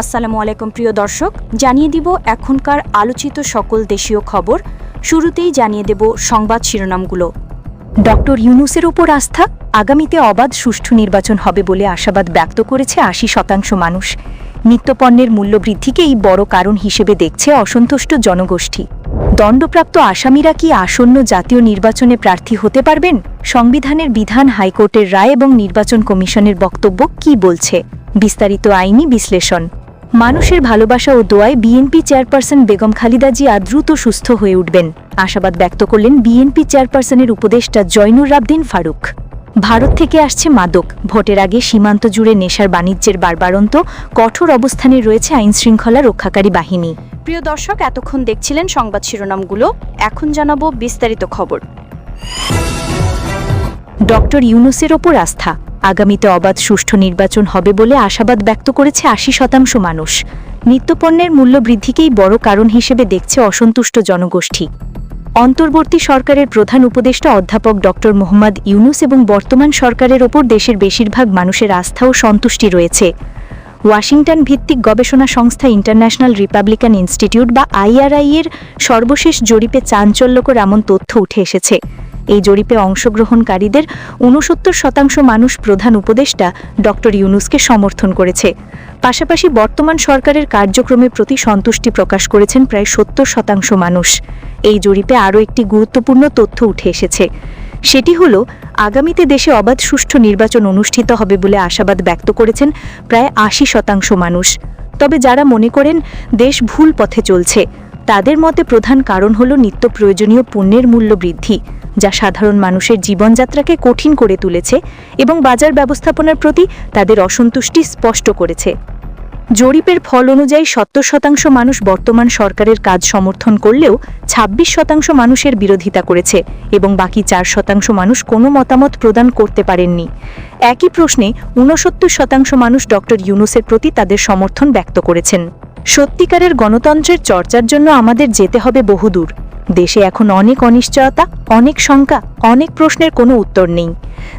আসসালামু আলাইকুম প্রিয় দর্শক, জানিয়ে দিব এখনকার আলোচিত সকল দেশীয় খবর। শুরুতেই জানিয়ে দেব সংবাদ শিরোনামগুলো। ডক্টর ইউনুসের ওপর আস্থা, আগামীতে অবাধ সুষ্ঠু নির্বাচন হবে বলে আশাবাদ ব্যক্ত করেছে আশি শতাংশ মানুষ। নিত্যপণ্যের মূল্যবৃদ্ধিকেই বড় কারণ হিসেবে দেখছে অসন্তুষ্ট জনগোষ্ঠী। দণ্ডপ্রাপ্ত আসামিরা কি আসন্ন জাতীয় নির্বাচনে প্রার্থী হতে পারবেন? সংবিধানের বিধান হাইকোর্টের রায় এবং নির্বাচন কমিশনের বক্তব্য কি বলছে? বিস্তারিত আইনি বিশ্লেষণ। মানুষের ভালোবাসা ও দোয়ায় বিএনপি চেয়ারপারসন বেগম খালিদা জিয়া দ্রুত সুস্থ হয়ে উঠবেন। আশাবাদ ব্যক্ত করলেন বিএনপি চেয়ারপারসনের উপদেষ্টা জয়নুর রাবদিন ফারুক। ভারত থেকে আসছে মাদক। ভোটের আগে সীমান্ত জুড়ে নেশার বাণিজ্যের বারবারন্ত কঠোর অবস্থানে রয়েছে আইনশৃঙ্খলা রক্ষাকারী বাহিনী। প্রিয় দর্শক, এতক্ষণ দেখছিলেন সংবাদ শিরোনামগুলো। এখন জানাব বিস্তারিত খবর। ডক্টর ইউনুসের ওপর আস্থা। আগামীতে অবাধ সুষ্ঠু নির্বাচন হবে বলে আশাবাদ ব্যক্ত করেছে আশি শতাংশ মানুষ। নিত্যপণ্যের মূল্য বৃদ্ধিকেই বড় কারণ হিসেবে দেখছে অসন্তুষ্ট জনগোষ্ঠী। অন্তর্বর্তী সরকারের প্রধান উপদেষ্টা অধ্যাপক ডক্টর মোহাম্মদ ইউনুস এবং বর্তমান সরকারের ওপর দেশের বেশিরভাগ মানুষের আস্থা ও সন্তুষ্টি রয়েছে। ওয়াশিংটন ভিত্তিক গবেষণা সংস্থা ইন্টারন্যাশনাল রিপাবলিকান ইনস্টিটিউট বা আইআরআই এর সর্বশেষ জরিপে চাঞ্চল্যকর এমন তথ্য উঠে এসেছে। এই জরিপে অংশগ্রহণকারীদের ঊনসত্তর শতাংশ মানুষ প্রধান উপদেষ্টা ডক্টর ইউনুসকে সমর্থন করেছে। পাশাপাশি বর্তমান সরকারের কার্যক্রমের প্রতি সন্তুষ্টি প্রকাশ করেছেন প্রায় সত্তর শতাংশ মানুষ। এই জরিপে আরও একটি গুরুত্বপূর্ণ তথ্য উঠে এসেছে। সেটি হল, আগামীতে দেশে অবাধ সুষ্ঠু নির্বাচন অনুষ্ঠিত হবে বলে আশাবাদ ব্যক্ত করেছেন প্রায় আশি শতাংশ মানুষ। তবে যারা মনে করেন দেশ ভুল পথে চলছে, তাদের মতে প্রধান কারণ হল নিত্য প্রয়োজনীয় পণ্যের মূল্য বৃদ্ধি। যা সাধারণ মানুষের জীবনযাত্রাকে কঠিন করে তুলেছে এবং বাজার ব্যবস্থাপনার প্রতি তাদের অসন্তুষ্টি স্পষ্ট করেছে। জরিপের ফল অনুযায়ী সত্তর শতাংশ মানুষ বর্তমান সরকারের কাজ সমর্থন করলেও ২৬ শতাংশ মানুষের বিরোধিতা করেছে এবং বাকি চার শতাংশ মানুষ কোনো মতামত প্রদান করতে পারেননি। একই প্রশ্নে ঊনসত্তর শতাংশ মানুষ ডক্টর ইউনুসের প্রতি তাদের সমর্থন ব্যক্ত করেছেন। সত্যিকারের গণতন্ত্রের চর্চার জন্য আমাদের যেতে হবে বহুদূর। দেশে এখন অনেক অনিশ্চয়তা, অনেক শঙ্কা, অনেক প্রশ্নের কোনো উত্তর নেই।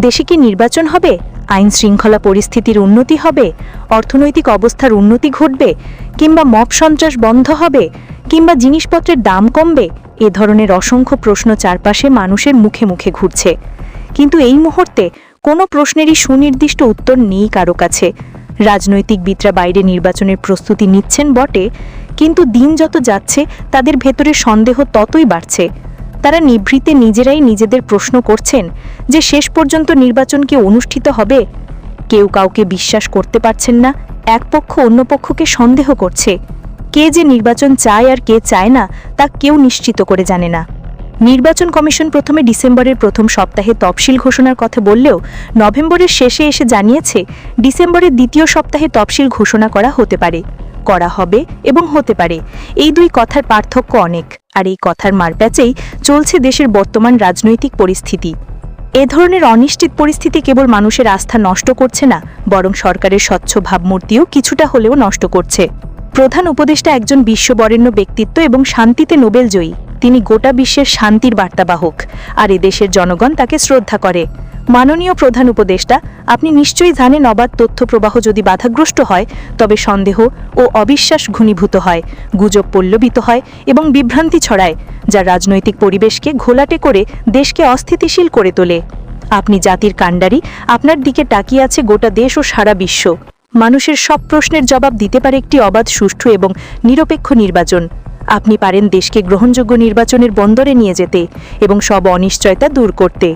দেশে কি নির্বাচন হবে? আইন শৃঙ্খলা পরিস্থিতির উন্নতি হবে? অর্থনৈতিক অবস্থার উন্নতি ঘটবে? কিংবা মব সন্ত্রাস বন্ধ হবে? কিংবা জিনিসপত্রের দাম কমবে? এ ধরনের অসংখ্য প্রশ্ন চারপাশে মানুষের মুখে মুখে ঘুরছে। কিন্তু এই মুহূর্তে কোনো প্রশ্নেরই সুনির্দিষ্ট উত্তর নেই কারও কাছে। রাজনৈতিকবিদরা বাইরে নির্বাচনের প্রস্তুতি নিচ্ছেন বটে কিন্তু দিন যত যাচ্ছে, তাদের ভেতরে সন্দেহ ততই বাড়ছে। তারা নিভৃতে নিজেরাই নিজেদের প্রশ্ন করছেন যে শেষ পর্যন্ত নির্বাচন কি অনুষ্ঠিত হবে? কেউ কাউকে বিশ্বাস করতে পারছেন না, এক পক্ষ অন্য পক্ষকে সন্দেহ করছে। কে যে নির্বাচন চায় আর কে চায় না, তা কেউ নিশ্চিত করে জানে না। নির্বাচন কমিশন প্রথমে ডিসেম্বরের প্রথম সপ্তাহে তফসিল ঘোষণার কথা বললেও নভেম্বরের শেষে এসে জানিয়েছে, ডিসেম্বরের দ্বিতীয় সপ্তাহে তফসিল ঘোষণা করা হতে পারে। করা হবে এবং হতে পারে। এই দুই কথার পার্থক্য অনেক, আর এই কথার মারপ্যাচেই চলছে দেশের বর্তমান রাজনৈতিক পরিস্থিতি। এ ধরনের অনিশ্চিত পরিস্থিতি কেবল মানুষের আস্থা নষ্ট করছে না, বরং সরকারের স্বচ্ছ ভাবমূর্তিও কিছুটা হলেও নষ্ট করছে। প্রধান উপদেষ্টা একজন বিশ্ববরেণ্য ব্যক্তিত্ব এবং শান্তিতে নোবেল জয়ী। তিনি গোটা বিশ্বের শান্তির বার্তাবাহক, আর এদেশের জনগণ তাকে শ্রদ্ধা করে। মাননীয় প্রধান উপদেষ্টা, আপনি নিশ্চয়ই জানেন অবাধ তথ্য প্রবাহ যদি বাধাগ্রস্ত হয়, তবে সন্দেহ ও অবিশ্বাস ঘনীভূত হয়, গুজব পল্লবিত হয় এবং বিভ্রান্তি ছড়ায়, যা রাজনৈতিক পরিবেশকে ঘোলাটে করে দেশকে অস্থিতিশীল করে তোলে। আপনি জাতির কাণ্ডারি, আপনার দিকে তাকিয়ে আছে গোটা দেশ ও সারা বিশ্ব। মানুষের সব প্রশ্নের জবাব দিতে পারে একটি অবাধ, সুষ্ঠু এবং নিরপেক্ষ নির্বাচন। আপনি পারেন দেশকে গ্রহণযোগ্য নির্বাচনের বন্দরে নিয়ে যেতে এবং সব অনিশ্চয়তা দূর করতে।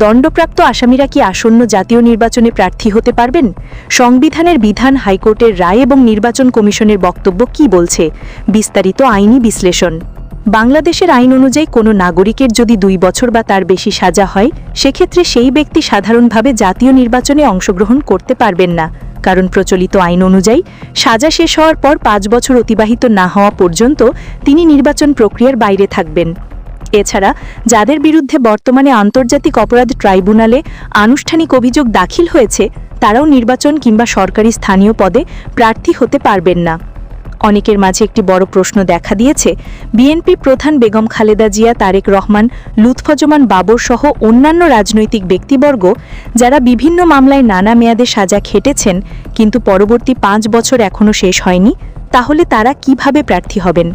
দণ্ডপ্রাপ্ত আসামিরা কি আসন্ন জাতীয় নির্বাচনে প্রার্থী হতে পারবেন? সংবিধানের বিধান হাইকোর্টের রায় এবং নির্বাচন কমিশনের বক্তব্য কি বলছে? বিস্তারিত আইনি বিশ্লেষণ। বাংলাদেশের আইন অনুযায়ী কোনো নাগরিকের যদি দুই বছর বা তার বেশি সাজা হয়, সেক্ষেত্রে সেই ব্যক্তি সাধারণভাবে জাতীয় নির্বাচনে অংশগ্রহণ করতে পারবেন না। কারণ প্রচলিত আইন অনুযায়ী, সাজা শেষ হওয়ার পর পাঁচ বছর অতিবাহিত না হওয়া পর্যন্ত তিনি নির্বাচন প্রক্রিয়ার বাইরে থাকবেন। এছাড়া যাদের বিরুদ্ধে বর্তমানে আন্তর্জাতিক অপরাধ ট্রাইব্যুনালে আনুষ্ঠানিক অভিযোগ দাখিল হয়েছে, তারাও নির্বাচন কিংবা সরকারি স্থানীয় পদে প্রার্থী হতে পারবেন না। অনেকের মাঝে একটি বড় প্রশ্ন দেখা দিয়েছে বিএনপি প্রধান বেগম খালেদা জিয়া, তারেক রহমান, লুৎফজমান বাবর সহ অন্যান্য রাজনৈতিক ব্যক্তিবর্গ, যারা বিভিন্ন মামলায় নানা মেয়াদে সাজা খেটেছেন, কিন্তু পরবর্তী পাঁচ বছর এখনও শেষ হয়নি, তাহলে তারা কীভাবে প্রার্থী হবেন?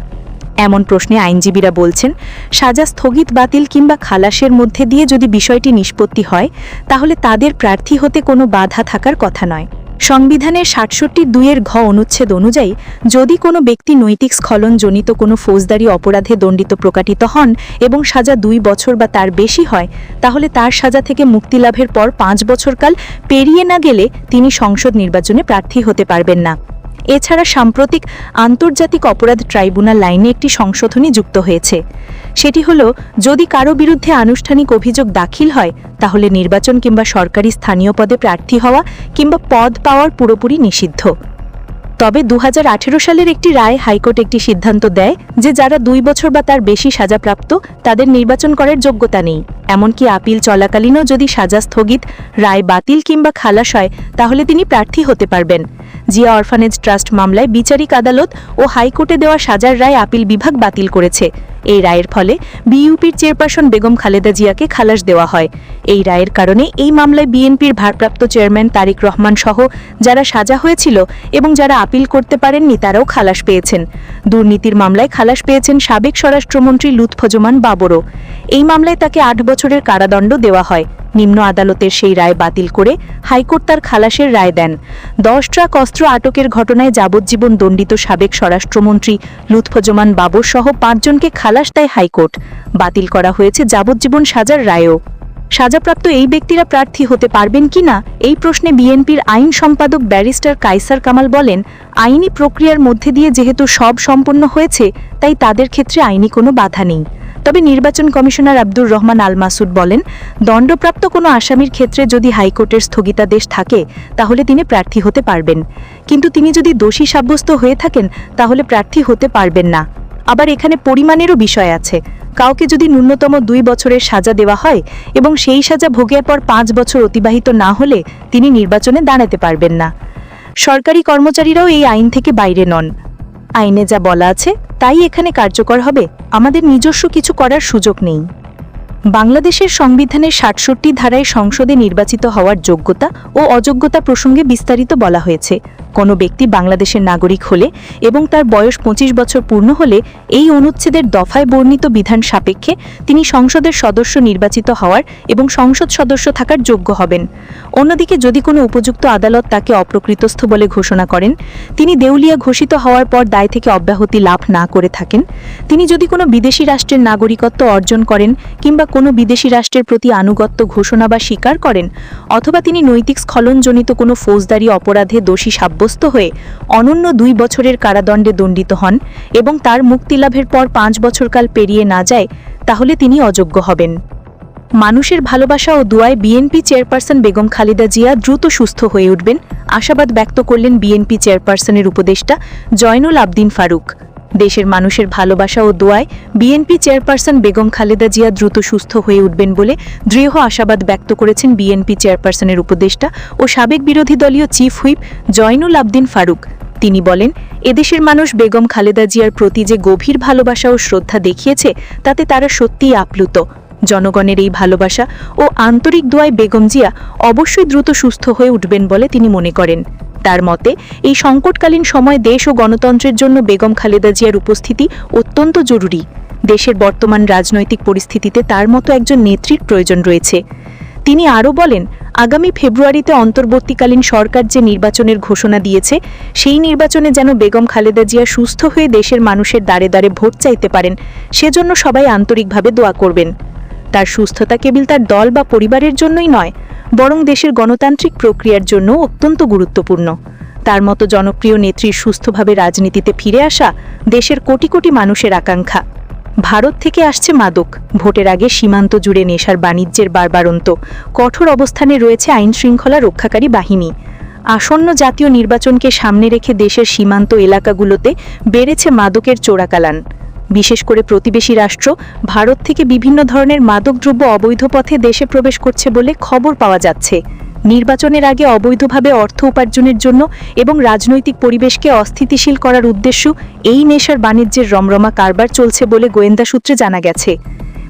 এমন প্রশ্নে আইনজীবীরা বলছেন, সাজা স্থগিত, বাতিল কিংবা খালাসের মধ্যে দিয়ে যদি বিষয়টি নিষ্পত্তি হয়, তাহলে তাদের প্রার্থী হতে কোনো বাধা থাকার কথা নয়। সংবিধানের সাতষট্টি দুইয়ের ঘ অনুচ্ছেদ অনুযায়ী, যদি কোনো ব্যক্তি নৈতিক স্খলনজনিত কোনো ফৌজদারি অপরাধে দণ্ডিত প্রকাটিত হন এবং সাজা দুই বছর বা তার বেশি হয়, তাহলে তার সাজা থেকে মুক্তিলাভের পর পাঁচ বছরকাল পেরিয়ে না গেলে তিনি সংসদ নির্বাচনে প্রার্থী হতে পারবেন না। এছাড়া সাম্প্রতিক আন্তর্জাতিক অপরাধ ট্রাইব্যুনাল লাইনে একটি সংশোধনী যুক্ত হয়েছে। সেটি হল, যদি কারও বিরুদ্ধে আনুষ্ঠানিক অভিযোগ দাখিল হয়, তাহলে নির্বাচন কিংবা সরকারি স্থানীয় পদে প্রার্থী হওয়া কিংবা পদ পাওয়ার পুরোপুরি নিষিদ্ধ। তবে দু হাজার আঠেরো সালের একটি রায় হাইকোর্ট একটি সিদ্ধান্ত দেয় যে যারা দুই বছর বা তার বেশি সাজাপ্রাপ্ত, তাদের নির্বাচন করার যোগ্যতা নেই। এমনকি আপিল চলাকালীনও যদি সাজা স্থগিত, রায় বাতিল কিংবা খালাস হয়, তাহলে তিনি প্রার্থী হতে পারবেন। জিয়া অরফানেজ ট্রাস্ট মামলায় বিচারিক আদালত ও হাইকোর্টে দেওয়া সাজার রায় আপিল বিভাগ বাতিল করেছে। এই রায়ের ফলে বিইউপির চেয়ারপারসন বেগম খালেদা জিয়াকে খালাস দেওয়া হয়। এই রায়ের কারণে এই মামলায় বিএনপির ভারপ্রাপ্ত চেয়ারম্যান তারিক রহমান সহ যারা সাজা হয়েছিল এবং যারা আপিল করতে পারেননি তারাও খালাস পেয়েছেন। দুর্নীতির মামলায় খালাস পেয়েছেন সাবেক স্বরাষ্ট্রমন্ত্রী লুৎফজমান বাবরও। এই মামলায় তাকে আট বছরের কারাদণ্ড দেওয়া হয়। নিম্ন আদালতের সেই রায় বাতিল করে হাইকোর্ট তার খালাসের রায় দেন। দশ ট্রাক অস্ত্র আটকের ঘটনায় যাবজ্জীবন দণ্ডিত সাবেক স্বরাষ্ট্রমন্ত্রী লুৎফজমান বাবর সহ পাঁচজনকে খালাস দেয় হাইকোর্ট। বাতিল করা হয়েছে যাবজ্জীবন সাজার রায়ও। সাজাপ্রাপ্ত এই ব্যক্তিরা প্রার্থী হতে পারবেন কি না, এই প্রশ্নে বিএনপির আইন সম্পাদক ব্যারিস্টার কাইসার কামাল বলেন, আইনি প্রক্রিয়ার মধ্যে দিয়ে যেহেতু সব সম্পন্ন হয়েছে, তাই তাদের ক্ষেত্রে আইনি কোনো বাধা নেই। তবে নির্বাচন কমিশনার আব্দুর রহমান আল মাসুদ বলেন, দণ্ডপ্রাপ্ত কোনো আসামির ক্ষেত্রে যদি হাইকোর্টের স্থগিতাদেশ থাকে, তাহলে তিনি প্রার্থী হতে পারবেন। কিন্তু তিনি যদি দোষী সাব্যস্ত হয়ে থাকেন, তাহলে প্রার্থী হতে পারবেন না। আবার এখানে পরিমাণেরও বিষয় আছে। কাউকে যদি ন্যূনতম দুই বছরের সাজা দেওয়া হয় এবং সেই সাজা ভোগের পর পাঁচ বছর অতিবাহিত না হলে তিনি নির্বাচনে দাঁড়াতে পারবেন না। সরকারি কর্মচারীরাও এই আইন থেকে বাইরে নন। আইনে যা বলা আছে, তাই এখানে কার্যকর হবে। আমাদের নিজস্ব কিছু করার সুযোগ নেই। বাংলাদেশের সংবিধানের ষাটষট্টি ধারায় সংসদে নির্বাচিত হওয়ার যোগ্যতা ও অযোগ্যতা প্রসঙ্গে বিস্তারিত বলা হয়েছে। কোনো ব্যক্তি বাংলাদেশের নাগরিক হলে এবং তার বয়স পঁচিশ বছর পূর্ণ হলে এই অনুচ্ছেদের দফায় বর্ণিত বিধান সাপেক্ষে তিনি সংসদের সদস্য নির্বাচিত হওয়ার এবং সংসদ সদস্য থাকার যোগ্য হবেন। অন্যদিকে যদি কোনো উপযুক্ত আদালত তাকে অপ্রকৃতস্থ বলে ঘোষণা করেন, তিনি দেউলিয়া ঘোষিত হওয়ার পর দায় থেকে অব্যাহতি লাভ না করে থাকেন। তিনি যদি কোনো বিদেশি রাষ্ট্রের নাগরিকত্ব অর্জন করেন কিংবা কোনো বিদেশি রাষ্ট্রের প্রতি আনুগত্য ঘোষণা বা স্বীকার করেন, অথবা তিনি নৈতিক স্খলনজনিত কোনো ফৌজদারি অপরাধে দোষী সাব্যস্ত হয়ে অনন্য দুই বছরের কারাদণ্ডে দণ্ডিত হন এবং তার মুক্তিলাভের পর পাঁচ বছরকাল পেরিয়ে না যায়, তাহলে তিনি অযোগ্য হবেন। মানুষের ভালোবাসা ও দুয়ায় বিএনপি চেয়ারপারসন বেগম খালেদা জিয়া দ্রুত সুস্থ হয়ে উঠবেন, আশাবাদ ব্যক্ত করলেন বিএনপি চেয়ারপারসনের উপদেষ্টা জয়নুল আবদিন ফারুক। দেশের মানুষের ভালোবাসা ও দোয়ায় বিএনপি চেয়ারপারসন বেগম খালেদা জিয়া দ্রুত সুস্থ হয়ে উঠবেন বলে দৃঢ় আশাবাদ ব্যক্ত করেছেন বিএনপি চেয়ারপারসনের উপদেষ্টা ও সাবেক বিরোধী দলীয় চিফ হুইপ জয়নুল আবদিন ফারুক। তিনি বলেন, এদেশের মানুষ বেগম খালেদা জিয়ার প্রতি যে গভীর ভালোবাসা ও শ্রদ্ধা দেখিয়েছে, তাতে তারা সত্যিই আপ্লুত। জনগণের এই ভালোবাসা ও আন্তরিক দোয়ায় বেগম জিয়া অবশ্যই দ্রুত সুস্থ হয়ে উঠবেন বলে তিনি মনে করেন। তার মতে, এই সংকটকালীন সময় দেশ ও গণতন্ত্রের জন্য বেগম খালেদা জিয়ার উপস্থিতি অত্যন্ত জরুরি। দেশের বর্তমান রাজনৈতিক পরিস্থিতিতে তার মতো একজন নেত্রীর প্রয়োজন রয়েছে। তিনি আরও বলেন, আগামী ফেব্রুয়ারিতে অন্তর্বর্তীকালীন সরকার যে নির্বাচনের ঘোষণা দিয়েছে, সেই নির্বাচনে যেন বেগম খালেদা জিয়া সুস্থ হয়ে দেশের মানুষের দ্বারে দ্বারে ভোট চাইতে পারেন, সেজন্য সবাই আন্তরিকভাবে দোয়া করবেন। তার সুস্থতা কেবল তার দল বা পরিবারের জন্যই নয় বরং দেশের গণতান্ত্রিক প্রক্রিয়ার জন্য অত্যন্ত গুরুত্বপূর্ণ। তার মতো জনপ্রিয় নেত্রীর সুস্থভাবে রাজনীতিতে ফিরে আসা দেশের কোটি কোটি মানুষের আকাঙ্ক্ষা। ভারত থেকে আসছে মাদক। ভোটের আগে সীমান্ত জুড়ে নেশার বাণিজ্যের বারবারন্ত কঠোর অবস্থানে রয়েছে আইন শৃঙ্খলা রক্ষাকারী বাহিনী। আসন্ন জাতীয় নির্বাচনকে সামনে রেখে দেশের সীমান্ত এলাকাগুলোতে বেড়েছে মাদকের চোরাকালান। বিশেষ করে প্রতিবেশী রাষ্ট্র, ভারত থেকে বিভিন্ন ধরনের মাদকদ্রব্য অবৈধ পথে দেশে প্রবেশ করছে বলে খবর পাওয়া যাচ্ছে। নির্বাচনের আগে অবৈধভাবে অর্থ উপার্জনের জন্য এবং রাজনৈতিক পরিবেশকে অস্থিতিশীল করার উদ্দেশ্য এই নেশার বাণিজ্যের রমরমা কারবার চলছে বলে গোয়েন্দা সূত্রে জানা গেছে।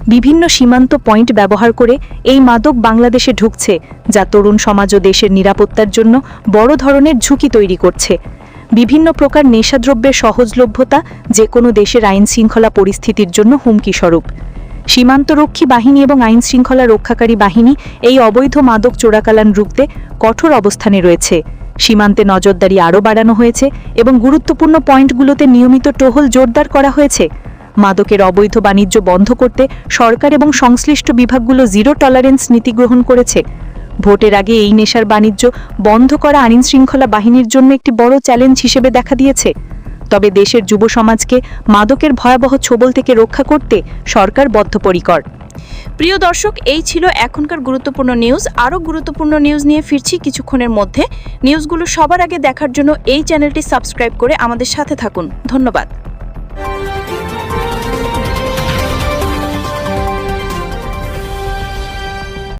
বিভিন্ন সীমান্ত পয়েন্ট ব্যবহার করে এই মাদক বাংলাদেশে ঢুকছে, যা তরুণ সমাজ ও দেশের নিরাপত্তার জন্য বড় ধরনের ঝুঁকি তৈরি করছে। বিভিন্ন প্রকার নেশাদ্রব্যের সহজলভ্যতা যে কোনো দেশের আইন শৃঙ্খলা পরিস্থিতির জন্য হুমকি স্বরূপ সীমান্তরক্ষী বাহিনী এবং আইন শৃঙ্খলা রক্ষাকারী বাহিনী এই অবৈধ মাদক চোরাকালান রুখতে কঠোর অবস্থানে রয়েছে। সীমান্তে নজরদারি আরও বাড়ানো হয়েছে এবং গুরুত্বপূর্ণ পয়েন্টগুলোতে নিয়মিত টহল জোরদার করা হয়েছে। মাদকের অবৈধ বাণিজ্য বন্ধ করতে সরকার এবং সংশ্লিষ্ট বিভাগগুলো জিরো টলারেন্স নীতি গ্রহণ করেছে। ভোটের আগে এই নেশার বাণিজ্য বন্ধ করা আইন শৃঙ্খলা বাহিনীর জন্য একটি বড় চ্যালেঞ্জ হিসেবে দেখা দিয়েছে। তবে দেশের যুব সমাজকে মাদকের ভয়াবহ ছোবল থেকে রক্ষা করতে সরকার বদ্ধপরিকর। প্রিয় দর্শক, এই ছিল এখনকার গুরুত্বপূর্ণ নিউজ। আরও গুরুত্বপূর্ণ নিউজ নিয়ে ফিরছি কিছুক্ষণের মধ্যে। নিউজগুলো সবার আগে দেখার জন্য এই চ্যানেলটি সাবস্ক্রাইব করে আমাদের সাথে থাকুন। ধন্যবাদ।